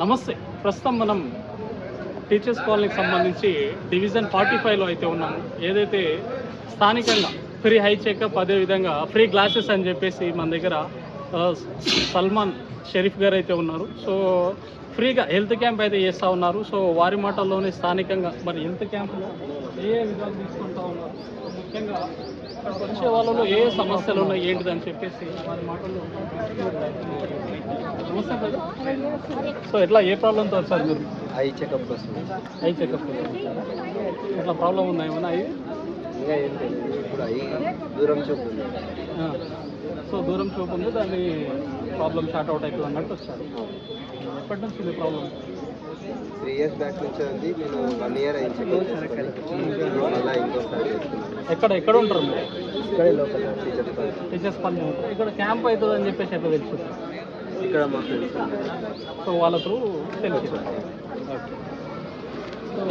నమస్తే. ప్రస్తుతం మనం టీచర్స్ కాలనీకి సంబంధించి డివిజన్ ఫార్టీ ఫైవ్లో అయితే ఉన్నాము. ఏదైతే స్థానికంగా ఫ్రీ హై చెకప్ అదేవిధంగా ఫ్రీ గ్లాసెస్ అని చెప్పేసి మన దగ్గర సల్మాన్ షరీఫ్ గారు అయితే ఉన్నారు. సో ఫ్రీగా హెల్త్ క్యాంప్ అయితే చేస్తూ ఉన్నారు. సో వారి మాటల్లోనే స్థానికంగా మరి హెల్త్ క్యాంప్లో ఏ విధంగా విధాలు తీసుకుంటా ఉన్నారు? ముఖ్యంగా వచ్చే వాళ్ళలో ఏ సమస్యలు ఉన్నాయి ఏంటిదని చెప్పేసి వారి మాటల్లో. సో ఎట్లా ఏ ప్రాబ్లంతో వచ్చారు మీరు? ఐ చెకప్ కోసం. ఐ చెకప్ ఎట్లా ప్రాబ్లం ఉందా ఏమన్నా? అయ్యి ఇంకా ఏం తెలియదు. ఇప్పుడు ఐ దూరం చూపు సో దూరం చూపు ఉంది దాన్ని ప్రాబ్లం షార్ట్ అవుట్ అవుతుంది అన్నట్టు వచ్చారు. ఎప్పటి నుంచి ప్రాబ్లం త్రీ ఇయర్స్ బ్యాక్ నుంచి ఉంది నేను వన్ ఇయర్ అయింది చేసుకొని మళ్ళీ ఇంకోసారి ఎక్కడ ఎక్కడ ఉంటారు మీరు ఇక్కడే లోకల్ టీచర్స్ పని ఇక్కడ క్యాంప్ అవుతుంది అని చెప్పేసి ఎట్లా తెలుసు ఇక్కడ మా ఫ్రెండ్స్ సో వాళ్ళ త్రూ తెలుసు సో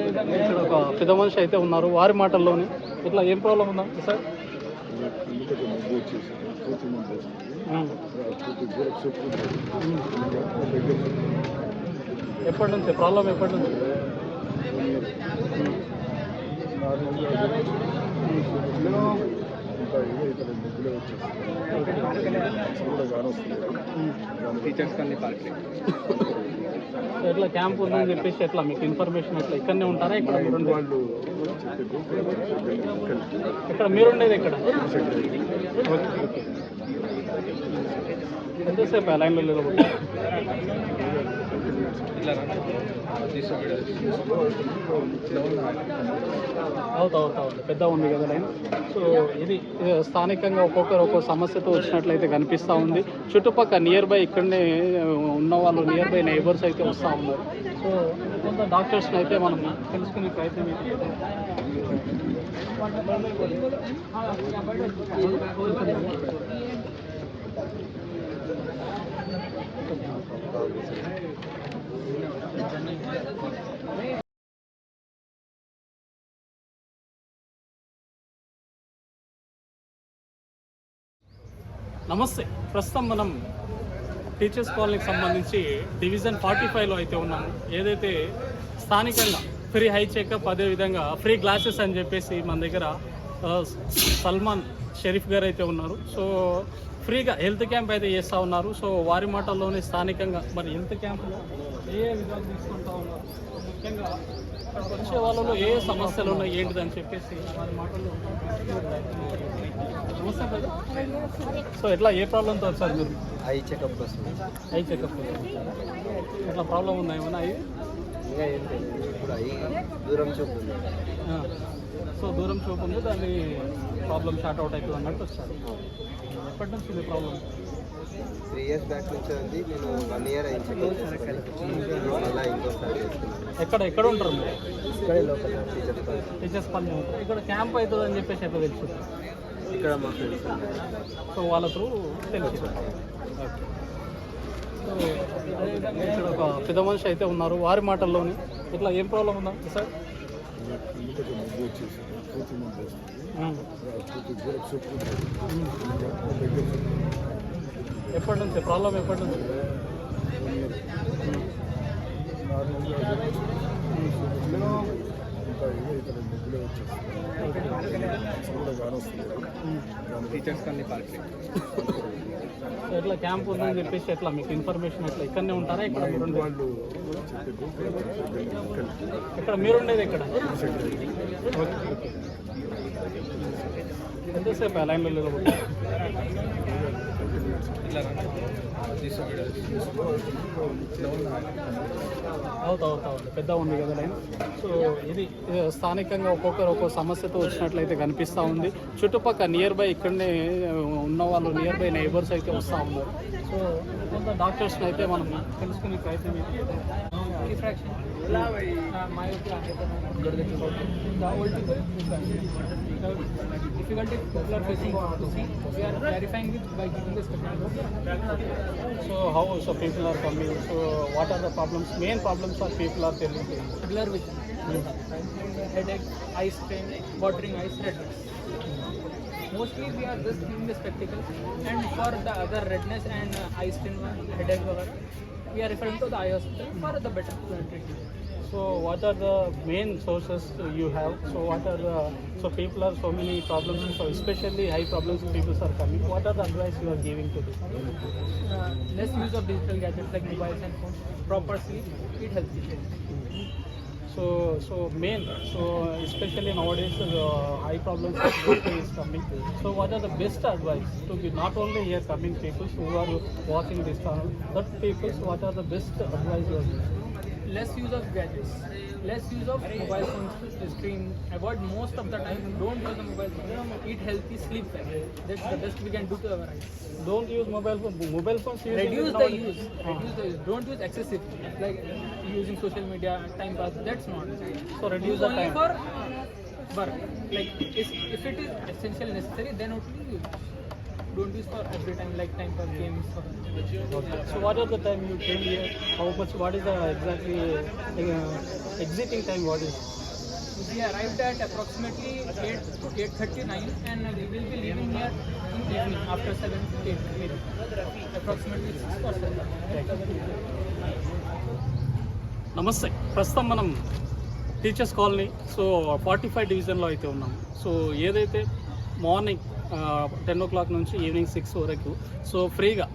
ఇక్కడ ఒక పెద్ద మనిషి అయితే ఉన్నారు వారి మాటల్లోనే ఇట్లా ఏం ప్రాబ్లం ఉందా సార్. ఎప్పటి నుంచి? ప్రాబ్లం ఎప్పటి నుంచి? టీచర్స్ ఎట్లా క్యాంప్ ఉందని చెప్పేసి ఎట్లా మీకు ఇన్ఫర్మేషన్ ఎట్లా? ఇక్కడనే ఉంటారా? ఇక్కడ? వాళ్ళు ఇక్కడ మీరు ఉండేది ఎక్కడ? ఓకే ఓకే ఎంతసేపు లైన్లో నిలబడి అవుతా అవుతా పెద్ద ఉంది కదా లైన్. సో ఇది ఇది స్థానికంగా ఒక్కొక్కరు ఒక్కొక్క సమస్యతో వచ్చినట్లయితే కనిపిస్తూ ఉంది. చుట్టుపక్కల నియర్ బై ఇక్కడనే uh, ఉన్న వాళ్ళు నియర్ బై నైబర్స్ అయితే వస్తూ ఉన్నారు. సో కొంత డాక్టర్స్ని అయితే మనం తెలుసుకునే ప్రయత్నం అయితే నమస్తే. ప్రస్తుతం మనం టీచర్స్ కాలనీకి సంబంధించి డివిజన్ ఫార్టీ ఫైవ్లో అయితే ఉన్నాము. ఏదైతే స్థానికంగా ఫ్రీ హై చెకప్ అదేవిధంగా ఫ్రీ గ్లాసెస్ అని చెప్పేసి మన దగ్గర సల్మాన్ షరీఫ్ గారు అయితే ఉన్నారు. సో ఫ్రీగా హెల్త్ క్యాంప్ అయితే చేస్తూ ఉన్నారు. సో వారి మాటల్లోనే స్థానికంగా మరి హెల్త్ క్యాంప్లో ఏ ఏ విధాలు తీసుకుంటా ఉన్నారు? ముఖ్యంగా వచ్చే వాళ్ళలో ఏ సమస్యలు ఉన్నాయి ఏంటిదని చెప్పేసి వారి మాటల్లో. సో ఎట్లా ఏ ప్రాబ్లంతో వచ్చారు మీరు? ఐ చెకప్ కోసం ఐ చెకప్. ఎట్లా ప్రాబ్లం ఉందా ఏమన్నా? అయ్యి ఇంకా ఏం తెలియదు. ఇప్పుడు దూరం చూపు ఉంది. సో దూరం చూపు ఉంది దాన్ని ప్రాబ్లం షార్ట్ అవుట్ అవుతుంది అన్నట్టు వచ్చారు. ఎప్పటి నుంచి ఉంది ప్రాబ్లం త్రీ ఇయర్స్ బ్యాక్ నుంచి ఉంది. నేను వన్ ఇయర్ అయింది. మళ్ళీ ఇంకోసారి ఎక్కడ ఎక్కడ ఉంటారు మీరు? ఇక్కడే లోకల్ టీచర్స్ కాలేజ్. టీచర్స్ పని ఇక్కడ క్యాంప్ అవుతుంది అని చెప్పేసి ఎట్లా తెలుసు? ఇక్కడ మా ఫ్రెండ్స్ సో వాళ్ళ త్రూ తెలుసు. అదేవిధంగా ఇక్కడ ఒక పెద్ద మనిషి అయితే ఉన్నారు. వారి మాటల్లోనే. ఇట్లా ఏం ప్రాబ్లం ఉందా? సార్. ఎప్పటి నుంచి? ప్రాబ్లం ఎప్పటి నుంచి? Teachers party. ఎట్లా క్యాంప్ ఉందని చెప్పేసి ఎట్లా మీకు ఇన్ఫర్మేషన్ ఎట్లా? ఇక్కడనే ఉంటారా? ఇక్కడ? వాళ్ళు ఇక్కడ మీరు ఉండేది ఎక్కడ? ఓకే ఓకే ఎంతసేపు లైన్లో నిలబడి అవుతా అవుతా అవుతా. పెద్ద ఉంది కదా లైన్. సో ఇది స్థానికంగా ఒక్కొక్కరు ఒక్కొక్క సమస్యతో వచ్చినట్లయితే కనిపిస్తూ ఉంది. చుట్టుపక్కల నియర్ బై ఇక్కడనే ఉన్న వాళ్ళు నియర్ బై నైబర్స్ అయితే వస్తూ ఉన్నారు. సో కొంత డాక్టర్స్ని అయితే మనం తెలుసుకునే ప్రయత్నం difficulty so how so people are coming so what are the problems main problems are people are telling regular vision hmm. headache eye strain watering eyes redness Mostly we are just in the spectacle and for the other redness and eye strain, headache, we are referring to the eye hospital for the better treatment. So what are the main sources you have? So what are the so people are so many problems. So especially high problems people are coming. What are the advice you are giving to them? Uh, less use of digital gadgets like mobiles and phones. Proper sleep, eat healthy. So so main so especially nowadays uh, the high problems is coming. So what are the best advice to be not only here coming people who are watching this channel, but people what are the best advice? Less use of gadgets. Less use of mobile phones screen. Avoid most of the time. Don't use the mobile phone. Eat healthy, sleep well. That's the best we can do to our eyes. Don't use mobile phone. Mobile phones reduce the use Ah. reduce the use don't use excessive like using social media time pass that's not So reduce use the only time. for work like if, if it is essential necessary then only use don't use for every time like time for games or Okay. So what are the time you came here? How much? What is the exactly uh, exiting time? What is? we arrived at approximately 8 8.39 and we will be leaving here in evening after 7 8 maybe approximately 6 or 7 నమస్తే ప్రస్తుతం మనం teachers colony so forty five డివిజన్లో అయితే ఉన్నాం so ఏదైతే morning ten o'clock నుంచి evening six వరకు. So ఫ్రీగా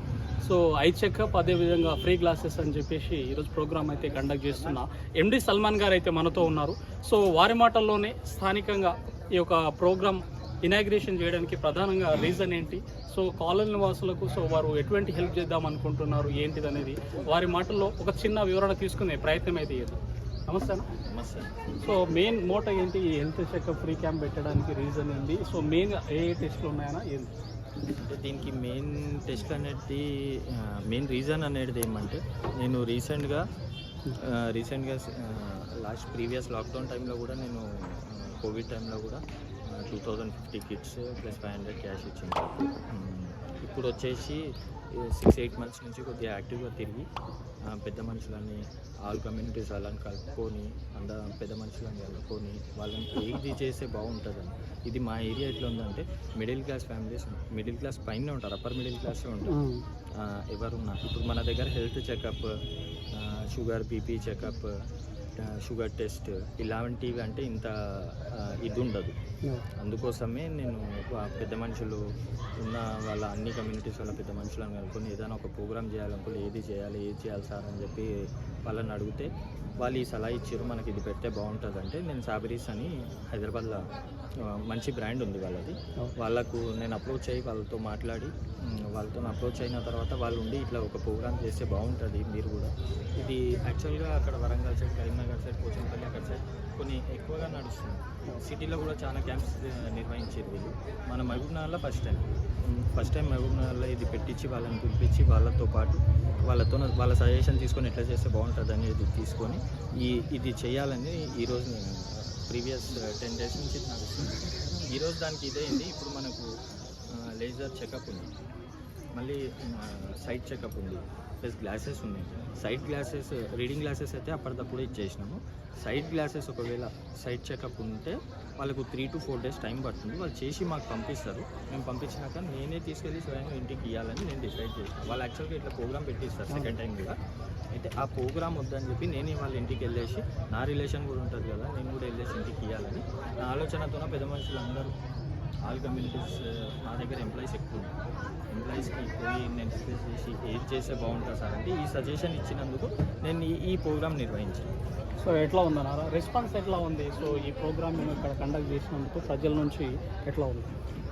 సో ఐ చెకప్ అదేవిధంగా ఫ్రీ క్లాసెస్ అని చెప్పేసి ఈరోజు ప్రోగ్రామ్ అయితే కండక్ట్ చేస్తున్న. ఎండి సల్మాన్ గారు అయితే మనతో ఉన్నారు. సో వారి మాటల్లోనే స్థానికంగా ఈ యొక్క ప్రోగ్రామ్ ఇనాగ్రేషన్ చేయడానికి ప్రధానంగా రీజన్ ఏంటి? సో కాలనీ నివాసులకు సో వారు ఎటువంటి హెల్ప్ చేద్దాం అనుకుంటున్నారు? ఏంటిది అనేది వారి మాటల్లో ఒక చిన్న వివరణ తీసుకునే ప్రయత్నం అయితే చేద్దాం. నమస్తే. నమస్తే సో మెయిన్ మోటో ఏంటి ఈ హెల్త్ చెకప్ ఫ్రీ క్యాంప్ పెట్టడానికి రీజన్ ఏంటి సో మెయిన్ ఏ ఏ టెస్ట్లు ఉన్నాయన్నా ఏంటి అంటే దీనికి మెయిన్ టెస్ట్ అనేది మెయిన్ రీజన్ అనేది ఏమంటే నేను రీసెంట్గా రీసెంట్గా లాస్ట్ ప్రీవియస్ లాక్డౌన్ టైంలో కూడా నేను కోవిడ్ టైంలో కూడా two thousand fifty kits plus five hundred cash ఇచ్చింది. ఇప్పుడు వచ్చేసి సిక్స్ ఎయిట్ మంత్స్ నుంచి కొద్దిగా యాక్టివ్గా తిరిగి పెద్ద మనుషులని ఆల్ కమ్యూనిటీస్ వాళ్ళని కలుపుకొని అంద పెద్ద మనుషులని కలుపుకొని వాళ్ళని ఏది చేస్తే బాగుంటుందని. ఇది మా ఏరియా ఎట్లా ఉందంటే middle class families middle class పైన ఉంటారు అప్పర్ మిడిల్ క్లాసే ఉంటారు. ఎవరున్నా. ఇప్పుడు మన దగ్గర health checkup sugar BP checkup sugar test ఇలాంటివి అంటే ఇంత ఇది ఉండదు. అందుకోసమే నేను పెద్ద మనుషులు ఉన్న వాళ్ళ అన్ని కమ్యూనిటీస్ వాళ్ళ పెద్ద మనుషులను కనుక్కొని ఏదైనా ఒక ప్రోగ్రామ్ చేయాలనుకుంటే ఏది చేయాలి ఏది చేయాలి సార్ అని చెప్పి వాళ్ళని అడిగితే వాళ్ళు ఈ సలహా ఇచ్చారు మనకి ఇది పెడితే బాగుంటుంది అంటే నేను సాబరీస్ అని హైదరాబాద్లో మంచి బ్రాండ్ ఉంది వాళ్ళది. వాళ్ళకు నేను అప్రోచ్ అయ్యి వాళ్ళతో మాట్లాడి వాళ్ళతో అప్రోచ్ అయిన తర్వాత వాళ్ళు ఉండి ఇట్లా ఒక ప్రోగ్రామ్ చేస్తే బాగుంటుంది మీరు కూడా. ఇది యాక్చువల్గా అక్కడ వరంగల్ సైడ్ కరీంనగర్ సైడ్ పోచంపల్లి అక్కడ సైడ్ కొన్ని ఎక్కువగా నడుస్తుంది. సిటీలో కూడా చాలా క్యాంప్స్ నిర్వహించేది వీళ్ళు. మన మహబూబ్నగర్లో ఫస్ట్ టైం ఫస్ట్ టైం మహబూబ్నగర్లో ఇది పెట్టించి వాళ్ళని పిలిపించి వాళ్ళతో పాటు వాళ్ళతో వాళ్ళ సజెషన్ తీసుకొని ఎట్లా చేస్తే బాగుంటుంది అనేది తీసుకొని ఈ ఇది చేయాలని ఈరోజు ప్రీవియస్ టెన్ డేస్ నుంచి నడుస్తుంది ఈరోజు దానికి ఇదైంది. ఇప్పుడు మనకు లేజర్ చెకప్ ఉంది. మళ్ళీ సైట్ చెకప్ ఉంది. ప్లస్ గ్లాసెస్ ఉన్నాయి. సైట్ గ్లాసెస్ రీడింగ్ గ్లాసెస్ అయితే అప్పటికప్పుడు ఇచ్చేసినాము. సైట్ గ్లాసెస్ ఒకవేళ సైట్ చెకప్ ఉంటే వాళ్ళకు three to four days time పడుతుంది. వాళ్ళు చేసి మాకు పంపిస్తారు. మేము పంపించినాక నేనే తీసుకెళ్ళి స్వయంగా ఇంటికి ఇవ్వాలని నేను డిసైడ్ చేసిన. వాళ్ళు యాక్చువల్గా ఇట్లా ప్రోగ్రామ్ పెట్టిస్తారు సెకండ్ టైం కూడా. అయితే ఆ ప్రోగ్రామ్ వద్దని చెప్పి నేనే వాళ్ళ ఇంటికి వెళ్ళేసి నా రిలేషన్ కూడా ఉంటుంది కదా నేను కూడా వెళ్ళేసి ఇంటికి ఇవ్వాలని నా ఆలోచనతో పెద్ద మనుషులు అందరూ ఆల్ కమ్యూనిటీస్ uh, నా దగ్గర ఎంప్లాయీస్ ఎక్కువ ఎంప్లాయీస్కి పోయి నేను రిక్వెస్ట్ చేసి ఏది చేస్తే బాగుంటుంది సార్ అంటే ఈ సజెషన్ ఇచ్చినందుకు నేను ఈ ఈ ప్రోగ్రామ్ నిర్వహించాను. సో ఎట్లా ఉందన్నారా? రెస్పాన్స్ ఎట్లా ఉంది? సో ఈ ప్రోగ్రామ్ మేము ఇక్కడ కండక్ట్ చేసినందుకు ప్రజల నుంచి ఎట్లా ఉంది?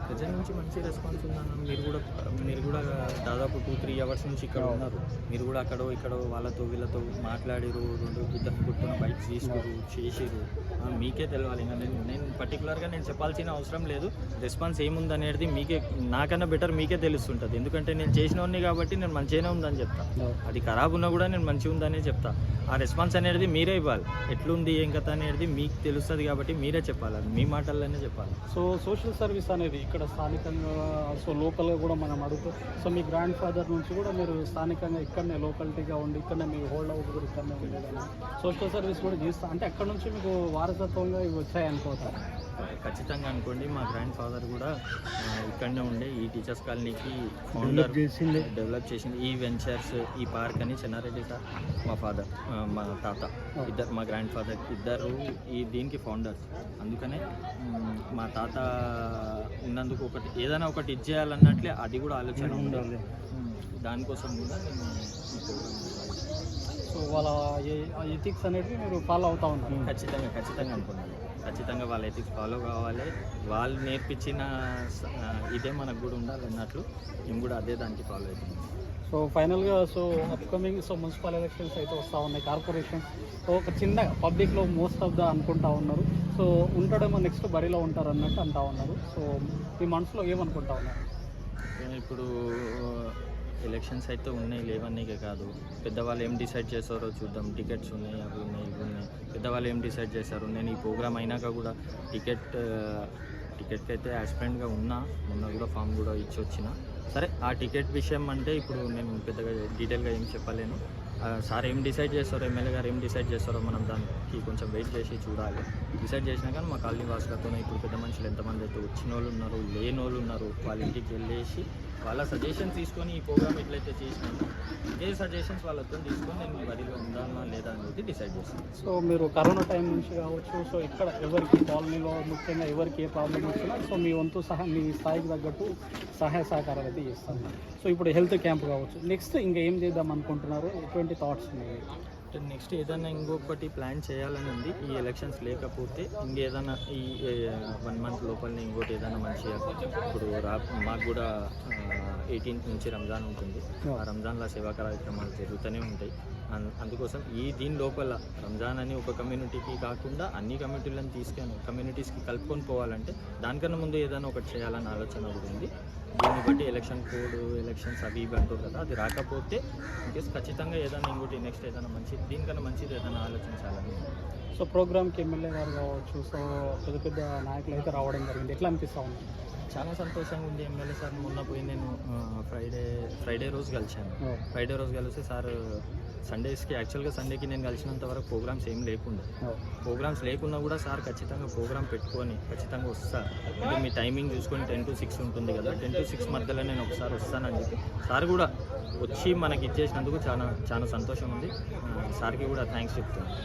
ప్రజల నుంచి మంచి రెస్పాన్స్ ఉందన్న మీరు కూడా మీరు కూడా దాదాపు టూ త్రీ అవర్స్ నుంచి ఇక్కడ ఉన్నారు. మీరు కూడా అక్కడో ఇక్కడో వాళ్ళతో వీళ్ళతో మాట్లాడిరు రెండు ఇద్దరు పుట్టిన బైక్స్ తీసుకురు చేసిరు. మీకే తెలవాలి. ఇంకా నేను నేను పర్టికులర్గా నేను చెప్పాల్సిన అవసరం లేదు. రెస్పాన్స్ ఏముందనేది మీకే నాకన్నా బెటర్ మీకే తెలుస్తుంటుంది. ఎందుకంటే నేను చేసినవన్నీ కాబట్టి నేను మంచిగానే ఉందని చెప్తా. అది ఖరాబ్ ఉన్నా కూడా నేను మంచిగా ఉందనే చెప్తా. ఆ రెస్పాన్స్ అనేది మీరే ఇవ్వాలి. ఎట్లుంది ఏం కథ అనేది మీకు తెలుస్తుంది కాబట్టి మీరే చెప్పాలి. మీ మాటల్లోనే చెప్పాలి. సో సోషల్ సర్వీస్ అనేది ఇక్కడ స్థానికంగా సో లోకల్గా కూడా మనం అడుగుతూ సో మీ గ్రాండ్ ఫాదర్ నుంచి కూడా మీరు స్థానికంగా ఇక్కడనే లోకాలిటీగా ఉండి ఇక్కడనే మీ హోల్డ్ అవుట్ కూడా ఇక్కడనే ఉండేదని. సోషల్ సర్వీస్ కూడా చేస్తా అంటే అక్కడ నుంచి మీకు వారసత్వంగా ఇవి వచ్చాయనుకోవటం ఖచ్చితంగా అనుకోండి మా గ్రాండ్ ఫాదర్ కూడా ఇక్కడనే ఉండే ఈ టీచర్స్ కాలనీకి ఫౌండర్ చేసింది డెవలప్ చేసింది ఈ వెంచర్స్ ఈ పార్క్ అని చెన్నారెడ్డి సార్ మా ఫాదర్ మా తాత ఇద్దరు మా గ్రాండ్ ఫాదర్ ఇద్దరు ఈ దీనికి ఫౌండర్ అందుకనే మ్, తాత ఉన్నందుకు ఒకటి ఏదైనా ఒకటి ఇచ్చేయాలన్నట్లే అది కూడా ఆలోచన ఉండాలి. దానికోసం కూడా నేను సో వాళ్ళ ఎథిక్స్ అనేవి మీరు ఫాలో అవుతా ఉన్నారు ఖచ్చితంగా ఖచ్చితంగా అనుకున్నాను ఖచ్చితంగా వాళ్ళ ఎథిక్స్ ఫాలో కావాలి. వాళ్ళు నేర్పించిన ఇదే మనకు కూడా ఉండాలి అన్నట్లు మేము కూడా అదే దానికి ఫాలో అవుతున్నాం. సో ఫైనల్గా so upcoming so municipal elections అయితే వస్తూ ఉన్నాయి. కార్పొరేషన్ సో ఒక చిన్న పబ్లిక్లో మోస్ట్ ఆఫ్ ద అనుకుంటా ఉన్నారు. సో ఉంటాడేమో నెక్స్ట్ బరిలో ఉంటారు అన్నట్టు అంటా ఉన్నారు. సో మీ మనసులో ఏమనుకుంటా ఉన్నారు? నేను ఇప్పుడు ఎలక్షన్స్ అయితే ఉన్నాయి లేవన్నీకే కాదు. పెద్దవాళ్ళు ఏం డిసైడ్ చేస్తారో చూద్దాం. టికెట్స్ ఉన్నాయి అవి ఉన్నాయి ఇవి ఉన్నాయి. పెద్దవాళ్ళు ఏం డిసైడ్ చేశారు? నేను ఈ ప్రోగ్రామ్ అయినాక కూడా టికెట్ టికెట్కి అయితే యాస్పిరెంట్గా ఉన్నా. మొన్న కూడా ఫామ్ కూడా ఇచ్చి వచ్చిన సరే ఆ టికెట్ విషయం అంటే ఇప్పుడు నేను పెద్దగా డీటెయిల్గా ఏం చెప్పలేను. సార్ ఏం డిసైడ్ చేస్తారో ఎమ్మెల్యే గారు ఏం డిసైడ్ చేస్తారో మనం దానికి కొంచెం వెయిట్ చేసి చూడాలి. డిసైడ్ చేసినా కానీ మా కాలనీ వాసులతోనే ఇప్పుడు పెద్ద మనుషులు ఎంతమంది అయితే వచ్చిన వాళ్ళు ఉన్నారు లేని వాళ్ళు ఉన్నారు వాళ్ళ ఇంటికి వెళ్ళేసి వాళ్ళ సజెషన్స్ తీసుకొని ఈ ప్రోగ్రామ్ ఎట్లయితే చేసినామో ఇదే సజెషన్స్ వాళ్ళతో తీసుకొని నేను బరిలో ఉండాలా లేదా అనేది డిసైడ్ చేస్తాను సో మీరు కరోనా టైం నుంచి కావచ్చు సో ఇక్కడ ఎవరికి కాలనీలో ముఖ్యంగా ఎవరికి ఏ ప్రాబ్లం వచ్చినా సో మీ వంతు సహా మీ స్థాయికి తగ్గట్టు సహాయ సహకారాలు అయితే చేస్తాను సో ఇప్పుడు హెల్త్ క్యాంప్ కావచ్చు. నెక్స్ట్ ఇంకా ఏం చేద్దాం అనుకుంటున్నారు? ఎటువంటి థాట్స్ ఉన్నాయి? నెక్స్ట్ ఏదైనా ఇంకొకటి ప్లాన్ చేయాలని ఉంది. ఈ ఎలక్షన్స్ లేకపోతే ఇంకేదైనా ఈ వన్ మంత్ లోపలనే ఇంకోటి ఏదైనా మంచిగా ఇప్పుడు రా మాకు కూడా ఎయిటీన్త్ నుంచి రంజాన్ ఉంటుంది. ఆ రంజాన్లో సేవా కార్యక్రమాలు జరుగుతూనే ఉంటాయి. అందుకోసం ఈ దీని లోపల రంజాన్ అని ఒక కమ్యూనిటీకి కాకుండా అన్ని కమ్యూనిటీలను తీసుకొని కమ్యూనిటీస్కి కలుపుకొని పోవాలంటే దానికన్నా ముందు ఏదైనా ఒకటి చేయాలని ఆలోచన కూడా ఉంది. దీన్ని బట్టి ఎలక్షన్ కోడ్ ఎలక్షన్స్ అవి ఇవి అంటారు కదా అది రాకపోతే ఇంకేస్ ఖచ్చితంగా ఏదైనా ఇంకోటి నెక్స్ట్ ఏదైనా మంచి దీనికన్నా మంచిది ఏదైనా ఆలోచించాలని. సో ప్రోగ్రామ్కి ఎమ్మెల్యే గారు కావచ్చు సో పెద్ద పెద్ద నాయకులు అయితే రావడం జరిగింది. ఎట్లా అనిపిస్తూ ఉంది? చాలా సంతోషంగా ఉంది ఎమ్మెల్యే సార్. మొన్న పోయి నేను ఫ్రైడే ఫ్రైడే రోజు కలిశాను. ఫ్రైడే రోజు కలిసి సార్ సండేస్కి యాక్చువల్గా సండేకి నేను కలిసినంత వరకు ప్రోగ్రామ్స్ ఏం లేకుండా. ప్రోగ్రామ్స్ లేకున్నా కూడా సార్ ఖచ్చితంగా ప్రోగ్రామ్ పెట్టుకొని ఖచ్చితంగా వస్తా. అంటే మీ టైమింగ్ చూసుకొని టెన్ టు సిక్స్ ఉంటుంది కదా. టెన్ టు సిక్స్ మధ్యలో నేను ఒకసారి వస్తానని చెప్పి. సార్ కూడా వచ్చి మనకి ఇచ్చేసినందుకు చాలా చాలా సంతోషం ఉంది. సార్కి కూడా థ్యాంక్స్ చెప్తున్నాను.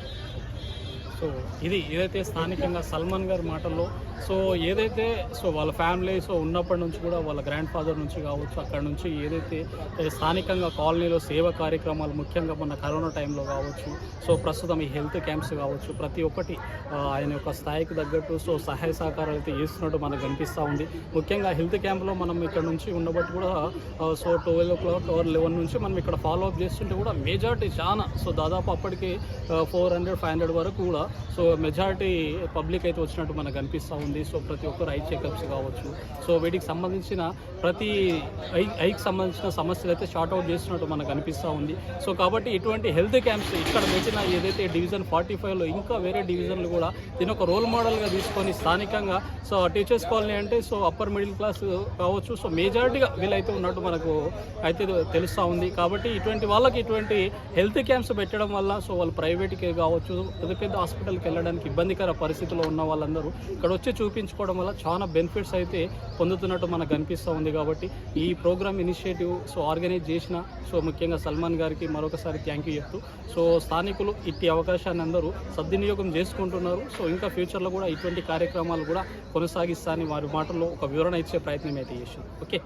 సో ఇది ఏదైతే స్థానికంగా సల్మాన్ గారి మాటల్లో సో ఏదైతే సో వాళ్ళ ఫ్యామిలీ సో ఉన్నప్పటి నుంచి కూడా వాళ్ళ గ్రాండ్ ఫాదర్ నుంచి కావచ్చు అక్కడ నుంచి ఏదైతే స్థానికంగా కాలనీలో సేవ కార్యక్రమాలు ముఖ్యంగా మన కరోనా టైంలో కావచ్చు సో ప్రస్తుతం ఈ హెల్త్ క్యాంప్స్ కావచ్చు ప్రతి ఒక్కటి ఆయన యొక్క స్థాయికి తగ్గట్టు సో సహాయ సహకారాలు అయితే చేస్తున్నట్టు మనకు కనిపిస్తూ ఉంది. ముఖ్యంగా హెల్త్ క్యాంప్లో మనం ఇక్కడ నుంచి ఉండబట్టి కూడా so twelve o'clock or eleven నుంచి మనం ఇక్కడ ఫాలో అప్ చేస్తుంటే కూడా మెజారిటీ చాలా సో దాదాపు అప్పటికి ఫోర్ హండ్రెడ్ ఫైవ్ హండ్రెడ్ వరకు కూడా సో మెజార్టీ పబ్లిక్ అయితే వచ్చినట్టు మనకు కనిపిస్తూ ఉంది. సో ప్రతి ఒక్కరు ఐ చెకప్స్ కావచ్చు. సో వీటికి సంబంధించిన ప్రతి ఐ ఐకి సంబంధించిన సమస్యలు అయితే షార్ట్ అవుట్ చేస్తున్నట్టు మనకు అనిపిస్తూ ఉంది. సో కాబట్టి ఇటువంటి హెల్త్ క్యాంప్స్ ఇక్కడ పెట్టిన ఏదైతే డివిజన్ ఫార్టీ ఫైవ్లో ఇంకా వేరే డివిజన్లు కూడా దీని ఒక రోల్ మోడల్గా తీసుకొని స్థానికంగా సో టీచర్స్ కాలనీ అంటే సో అప్పర్ మిడిల్ క్లాస్ కావచ్చు. సో మేజారిటీగా వీళ్ళైతే ఉన్నట్టు మనకు అయితే తెలుస్తూ ఉంది. కాబట్టి ఇటువంటి వాళ్ళకి ఇటువంటి హెల్త్ క్యాంప్స్ పెట్టడం వల్ల సో వాళ్ళు ప్రైవేట్కి కావచ్చు పెద్ద పెద్ద హాస్పిటల్కి వెళ్ళడానికి ఇబ్బందికర పరిస్థితిలో ఉన్న వాళ్ళందరూ ఇక్కడ వచ్చి చూపించుకోవడం వల్ల చాలా బెనిఫిట్స్ అయితే పొందుతున్నట్టు మనకు కనిపిస్తూ ఉంది కాబట్టి ఈ ప్రోగ్రామ్ ఇనిషియేటివ్ సో ఆర్గనైజ్ చేసిన సో ముఖ్యంగా సల్మాన్ గారికి మరొకసారి థ్యాంక్ యూ చెప్తూ సో స్థానికులు ఇట్టి అవకాశాన్ని అందరూ సద్వినియోగం చేసుకుంటున్నారు. సో ఇంకా ఫ్యూచర్లో కూడా ఇటువంటి కార్యక్రమాలు కూడా కొనసాగిస్తా అని వారి మాటల్లో ఒక వివరణ ఇచ్చే ప్రయత్నం అయితే చేశారు ఓకే